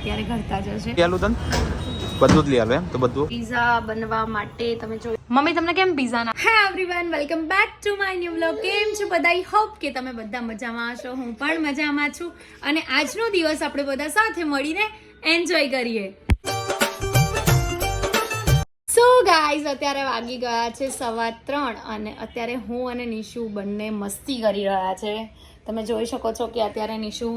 અત્યારે ઘરતા જશે લઈ તન? બધું જ લઈ આવે એમ તો બધું. પીઝા બનવા માટે તમે જો મમ્મી તમને કેમ પીઝા ના હા everyone welcome back to my new vlog કેમ છો બધા? આઈ હોપ કે તમે બધા મજામાં હશો. હું પણ મજામાં છું. અને આજનો દિવસ આપણે બધા સાથે મળીને એન્જોય કરીએ. સો ગાઈઝ અત્યારે વાગી ગયા છે સવા ત્રણ અને અત્યારે હું અને નિશુ બંને મસ્તી કરી રહ્યા છે. તમે જોઈ શકો છો કે અત્યારે નિશુ,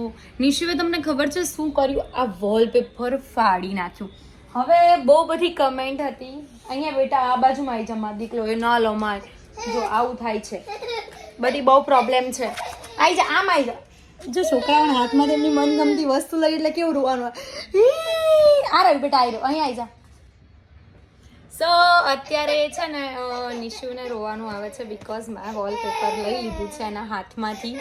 નિશુએ તમને ખબર છે શું કર્યું? આ વોલપેપર ફાડી નાખ્યું. હવે બહુ બધી કમેન્ટ હતી. અહીંયા બેટા આ બાજુમાં આવી જા મારો દીકરો, એ ન લો માર. જો, આવું થાય છે. બધી બહુ પ્રોબ્લેમ છે. આવી જા, આમ આવી જા. જો, છોકરાઓના હાથમાં તેમની મનગમતી વસ્તુ લઈ, એટલે કેવું રોવાનું આ રહ્યું બેટા આવી રહ્યો. અહીંયા આવી જા. સો અત્યારે છે ને નિશુને રોવાનું આવે છે બીકોઝ મેં વોલપેપર લઈ લીધું છે એના હાથમાંથી.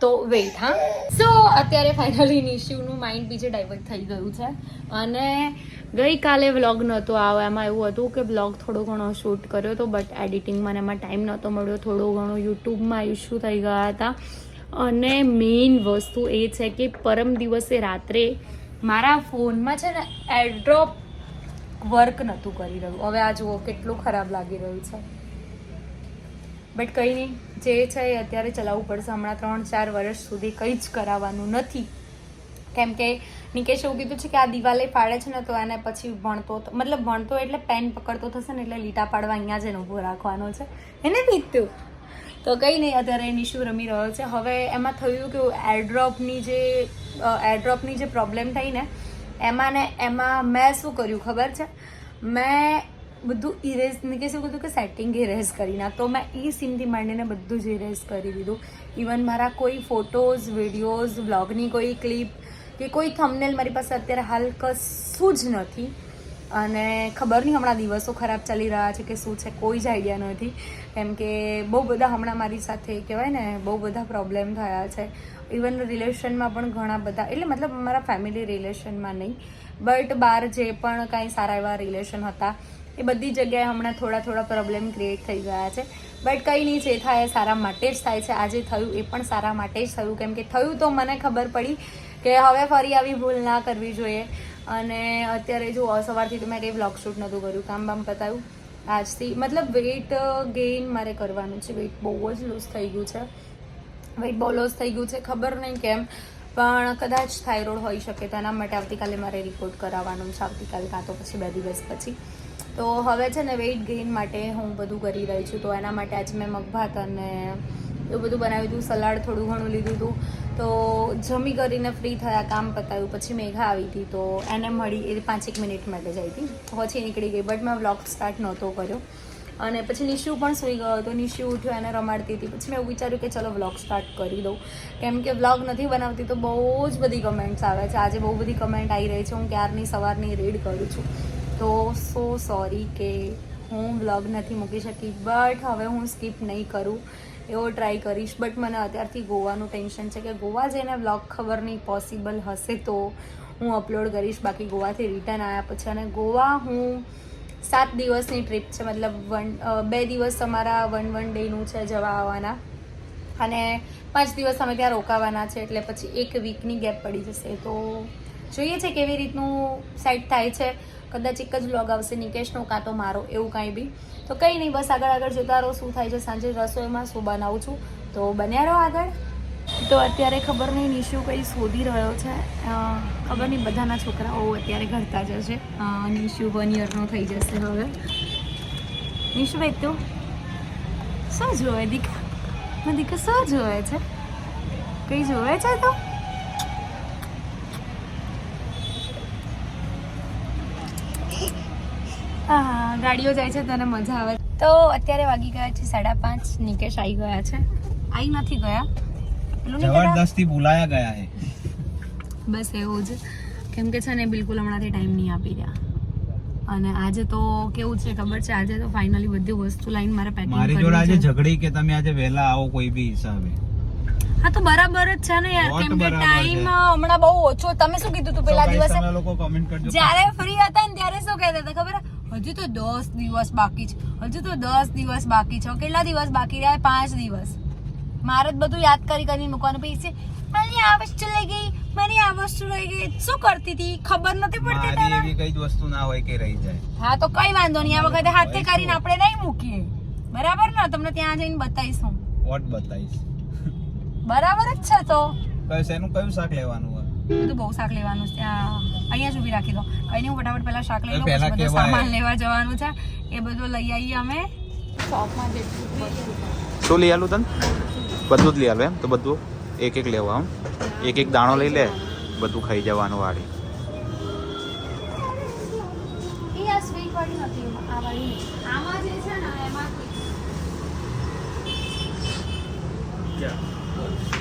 તો વેઇટ હા? સો અત્યારે ફાઇનલી નિશુનું માઇન્ડ બીજે ડાયવર્ટ થઈ ગયું છે. અને ગઈકાલે વ્લોગ નહોતો આવ્યો, એમાં એવું હતું કે બ્લોગ થોડો ઘણો શૂટ કર્યો હતો બટ એડિટિંગમાં મને એમાં ટાઈમ નહોતો મળ્યો. થોડો ઘણો યુટ્યુબમાં ઇશ્યુ થઈ ગયા હતા. અને મેઇન વસ્તુ એ છે કે પરમ દિવસે રાત્રે મારા ફોનમાં છે ને એરડ્રોપ વર્ક નહોતું કરી રહ્યું. હવે આ જુઓ, કેટલું ખરાબ લાગી રહ્યું છે. બટ કંઈ નહીં. જે છે એ અત્યારે ચલાવવું પડશે. હમણાં ત્રણ, ચાર વર્ષ સુધી કંઈ જ કરાવવાનું નથી. કેમ કે નિકેશ એવું કીધું છે કે આ દિવાલે પાડે છે ને તો એને પછી ભણતો મતલબ ભણતો એટલે પેન પકડતો થશે ને એટલે લીટા પાડવા અહીંયા જ એને ઊભો રાખવાનો છે. એને પીતું તો કંઈ નહીં, અત્યારે નિશુ રમી રહ્યો છે. હવે એમાં થયું કે એરડ્રોપની જે એરડ્રોપની જે પ્રોબ્લેમ થઈ ને, એમાં ને એમાં મેં શું કર્યું ખબર છે? મેં બધું ઇરેઝ કે શું કીધું કે સેટિંગ ઇરેઝ કરી નાખ તો મેં એ સિમથી માંડીને બધું જ ઇરેઝ કરી દીધું. ઇવન મારા કોઈ ફોટોઝ વિડીયોઝ વ્લોગની કોઈ ક્લિપ કે કોઈ થંબનેલ મારી પાસે અત્યારે હાલ કશું જ નથી. અને ખબર નહીં હમણાં દિવસો ખરાબ ચાલી રહ્યા છે કે શું છે, કોઈ જ આઈડિયા નથી. કેમ કે બહુ બધા હમણાં મારી સાથે કહેવાય ને, બહુ બધા પ્રોબ્લેમ થયા છે. ઇવન રિલેશનમાં પણ ઘણા બધા એટલે મતલબ મારા ફેમિલી રિલેશનમાં નહીં. બટ બહાર જે પણ કાંઈ સારા એવા રિલેશન હતા એ બધી જગ્યાએ હમણાં થોડા થોડા પ્રોબ્લેમ ક્રિએટ થઈ ગયા છે. બટ કંઈ નહીં, જે થાય સારા માટે જ થાય છે. આજે થયું એ પણ સારા માટે જ થયું. કેમ કે થયું તો મને ખબર પડી કે હવે ફરી આવી ભૂલ ના કરવી જોઈએ. અને અત્યારે જો સવારથી તો મેં કંઈ વ્લોગ શૂટ નહોતું કર્યું. કામ બામ પતાવ્યું આજથી મતલબ વેઇટ ગેઇન મારે કરવાનું છે. વેઇટ બહુ જ લૂઝ થઈ ગયું છે. વેઇટ બહુ લોસ થઈ ગયું છે. ખબર નહીં કેમ. પણ કદાચ થાઇરોઇડ હોઈ શકે. તો એના માટે આવતીકાલે મારે રિપોર્ટ કરાવવાનું છે. આવતીકાલે કાં તો પછી બે દિવસ પછી. તો હવે છે ને વેઇટ ગેઇન માટે હું બધું કરી રહી છું. તો એના માટે આજે મેં મગભાત અને એવું બધું બનાવ્યું હતું. સલાડ થોડું ઘણું લીધું હતું. તો જમી કરીને ફ્રી થયા, કામ પતાવ્યું પછી મેઘા આવી હતી. તો એને મળી, એ પાંચેક મિનિટ માટે જઈ હતી. પછી નીકળી ગઈ. બટ મેં વ્લોગ સ્ટાર્ટ નહોતો કર્યો. અને પછી નિશુ પણ સૂઈ ગયો હતો. નિશુ ઉઠ્યો, એને રમાડતી હતી. પછી મેં એવું વિચાર્યું કે ચલો વ્લોગ સ્ટાર્ટ કરી દઉં. કેમ કે વ્લોગ નથી બનાવતી તો બહુ જ બધી કમેન્ટ્સ આવે છે. આજે બહુ બધી કમેન્ટ આવી રહી છે. હું ક્યારની સવારની રીડ કરું છું. તો સો સોરી કે હું વ્લોગ નથી મૂકી શકી બટ હવે હું સ્કીપ નહીં કરું, એવો ટ્રાય કરીશ. બટ મને અત્યારથી ગોવાનું ટેન્શન છે કે ગોવા જઈને વ્લોગ ખબર નહીં પોસિબલ હશે તો હું અપલોડ કરીશ. બાકી ગોવાથી રિટર્ન આવ્યા પછી અને ગોવા હું સાત દિવસની ટ્રીપ છે, મતલબ વન બે દિવસ અમારા વન વન ડેનું છે જવા આવવાના. અને પાંચ દિવસ અમે ત્યાં રોકાવાના છે, એટલે પછી એક વીકની ગેપ પડી જશે. તો જોઈએ છે કેવી રીતનું સેટ થાય છે. કદાચ એક જ બ્લોગ આવશે નિકેશનો કાં તો મારો એવું કાંઈ બી. તો કંઈ નહીં બસ આગળ આગળ જોતા રહો શું થાય છે સાંજે રસોઈમાં શું બનાવું છું. તો બન્યા રહો આગળ. તો અત્યારે ખબર નહીં નિશુ કંઈ શોધી રહ્યો છે. ખબર નહીં બધાના છોકરાઓ અત્યારે ઘરતા જ હશે. અ, નિશુ વન યરનો થઈ જશે હવે. નિશુ ભાઈ તું? શું જોવે દીકરા દીકરા દીકા શું જોવે છે? કંઈ જોવે છે તો? ગાડીઓ જાય છે તને મજા આવે. તો અત્યારે વાગી ગયા છે સાડા પાંચ નિકેશ આવી ગયા છે. આવી નથી ગયા? જબરદસ્તી બોલાયા ગયા હે. બસ એવું જ. કેમ કે છે ને બિલકુલ હમણાંથી ટાઈમ નહીં આપી રહ્યા. અને આજે તો કેવું છે ખબર છે? આજે તો ફાઇનલી બધી વસ્તુ લાઈન મારે પેકિંગ મારી જોડે આજે ઝઘડી કે તમે આજે વહેલા આવો કોઈ બી હિસાબે. હા તો બરાબર જ છે ને યાર. કેમ કે ટાઈમ હમણાં બહુ ઓછો. તમે શું કીધું તું પેલા દિવસે? તમે લોકો કમેન્ટ કરજો. જ્યારે ફ્રી હતા ને ત્યારે શું કહેતા હતા ખબર હજુ તો દસ દિવસ બાકી છે. હજુ તો દસ દિવસ બાકી છે. કેટલા દિવસ બાકી રહ્યા? પાંચ દિવસ. મારે બધું યાદ કરી કરીને મૂકવાનું. પછી છે મારી આ વસ્તુ લઈ ગઈ. મારી આ વસ્તુ લઈ ગઈ. શું કરતી હતી? ખબર નથી પડતી તને એવી કઈ વસ્તુ ના હોય કે રહી જાય. હા તો કઈ વાંધો નહીં. આ વખતે હાથે કરીને આપણે નહીં મૂકીએ. બરાબર ને? તમને ત્યાં જઈને બતાવીશું. વોટ બતાવીશ. બરાબર જ છે તો. કયું શેનું કયું શાક લેવાનું બધું બહુ શાક લેવાનું છે. અહીંયા જ ઊભી રાખી દો. કઈ નહીં હું ફટાફટ પહેલા શાક લઈ લઉં પછી બધું સામાન લેવા જવાનું છે. એ બધું લઈ આવીએ અમે. શોપમાં જેટલું શું લઈ આલું તને? બધું જ લઈ આલું એમ? તો બધું એક એક લેવા આમ? એક એક દાણો લઈ લે બધું ખાઈ જવાનું વાળી. આ સ્વીટ વાળી નથી એમાં, આ વાળી નહીં. આમાં જે છે ને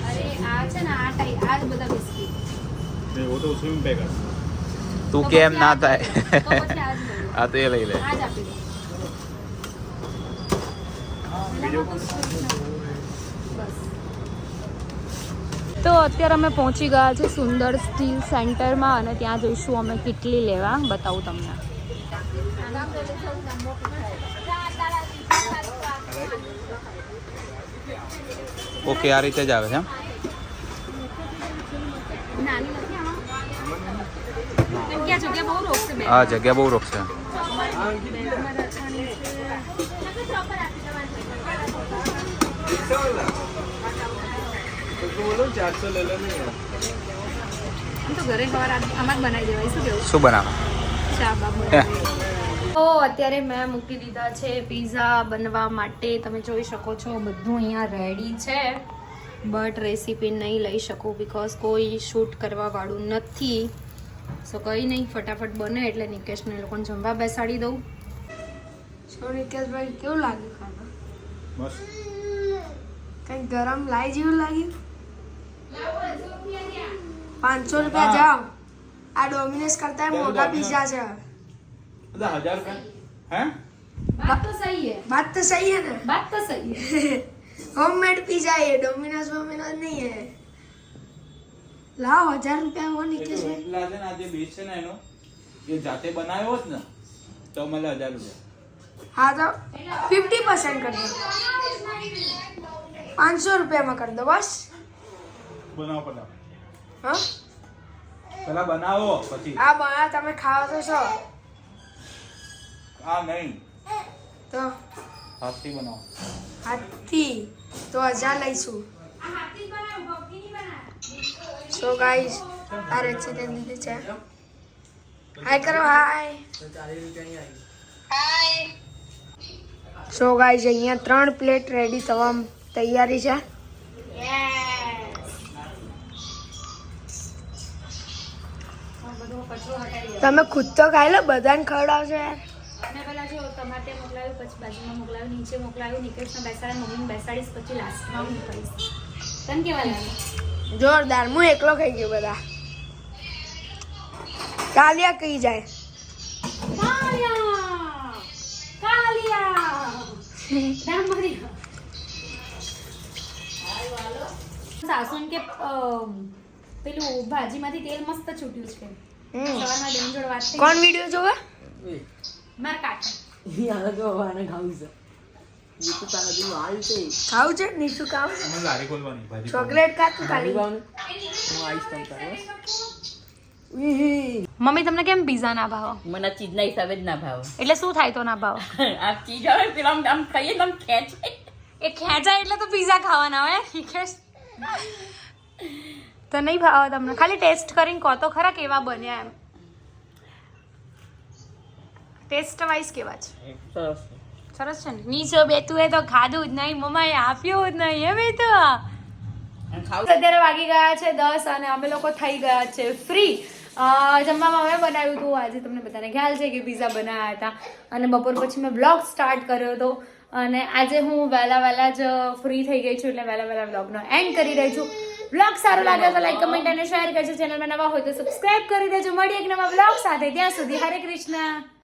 અરે આ છે ને આ ટાઈપ આ જ બધા બિસ્કિટ તું તો કેમ ના થાય આ તે લઈ લો. આ તો અત્યારે અમે પહોંચી ગયા છે સુંદર સ્ટીલ સેન્ટરમાં અને ત્યાં જઈશું અમે કેટલી લેવા. બતાવું તમને. ઓકે આ રીતે જ આવે છે એમ? નાની નથી આમાં કેમ કે આ જગ્યા બહુ રોકશે બે આ જગ્યા બહુ રોકશે એમ તો ઘરે સવાર આમાં જ બનાવી દેવાય. શું બનાવે? હે. તો અત્યારે મેં મૂકી દીધા છે પીઝા બનવા માટે. તમે જોઈ શકો છો બધું અહીંયા રેડી છે. બટ રેસીપી નહીં લઈ શકું બિકોઝ કોઈ શૂટ કરવાવાળું નથી. સો કંઈ નહીં ફટાફટ બને એટલે નિકેશને એ લોકોને જમવા બેસાડી દઉં શું નિકેશભાઈ કેવું લાગ્યું ખાવા બસ કઈ ગરમ લાઈ જેવું લાગ્યું પાંચસો રૂપિયા જાઓ આ ડોમિનોઝ કરતા મોટા પીઝા છે બધા હજાર રૂપિયા હે બાત તો સહી હે बात तो सही है ना બાત તો સહી હે होममेड पिज्जा है डोमिनोज वोमिनोज नहीं है લાવો હજાર રૂપિયા હોય નીચે છે. રોટલા છે ને આ છે ને એનો એ જાતે બનાવ્યો હોત ને તો મને હજાર રૂપિયા. હા તો ફિફ્ટી પર્સન્ટ કરી દો. પાંચસો રૂપિયામાં કરી દો બસ. બનાવો પેલા હા? પેલા બનાવો પછી. આ બના તમે ખાવા તો છો. હા નહીં. તો? હાથથી બનાવો. હાથથી. તો હજાર લઈશું. સો ગાઈસ આ રેસીપી દીધી છે. હાય કરો હાય સો ગાઈસ અહીંયા ત્રણ પ્લેટ રેડી થવા તૈયારી છે. તમે ખુદ તો ખાઈ લો બધાને ખવડાવશો યાર. મેં પેલા જો તમારે મોકલાવ્યું પછી બાજુમાં મોકલાવ્યું નીચે મોકલાવ્યું નિકેશને બેસાડે મમ્મીને બેસાડીશ પછી લાસ્ટમાં હું કરીશ તને કેવા લાગે? જોરદાર હું એકલો ખાઈ ગયો બધા. કાલિયા કઈ જાય? સાસુન કે પેલું ભાજીમાંથી તેલ મસ્ત છૂટ્યું છે. સવારમાં બેન જોડે વાત કોણ વીડિયો જોવે? મારા કાકા. યાર આને ખાવું છે. એ તારા જેવું હાલ છે. ખાવું છે? નીચું ખાવ અમે લારી ખોલવાની ભાજી ચોકલેટ ખાતું ખાલી? ખાલી હું આવીશ તમ તારે મમ્મી તમને કેમ પીઝા ના ભાવો? મને ચીજના હિસાબે જ ના ભાવ. એટલે શું થાય તો ના ભાવ? આ ચીજ આવે પેલા આમ આમ ખાઈએ તો આમ ખેંચ. એ ખેંચાય એટલે તો પીઝા ખાવાના હોય નિકેશ તો નહીં ભાવે તમને? ખાલી ટેસ્ટ કરીને કહો તો ખરા કેવા બન્યા એમ. ટેસ્ટ વાઇઝ કેવા છે? સરસ. સરસ છે ને. નીચે બેતું એ તો ખાધું જ નહીં મમ્માએ આપ્યું જ નહીં એમ તો. અને ખાવું અત્યારે વાગી ગયા છે દસ અને અમે લોકો થઈ ગયા છે ફ્રી જમવામાં અમે બનાવ્યું હતું આજે તમને બધાને ખ્યાલ છે કે પીઝા બનાવ્યા હતા. અને બપોર પછી મેં બ્લોગ સ્ટાર્ટ કર્યો હતો. અને આજે હું વહેલા વહેલા જ ફ્રી થઈ ગઈ છું એટલે વહેલા વહેલા બ્લોગનો એન્ડ કરી રહી છું. બ્લોગ સારો લાગે તો લાઈક કમેન્ટ અને શેર કરજો. ચેનલમાં નવા હોય તો સબસ્ક્રાઇબ કરી દેજો. મળીએ એક નવા બ્લોગ સાથે. ત્યાં સુધી હરે કૃષ્ણ.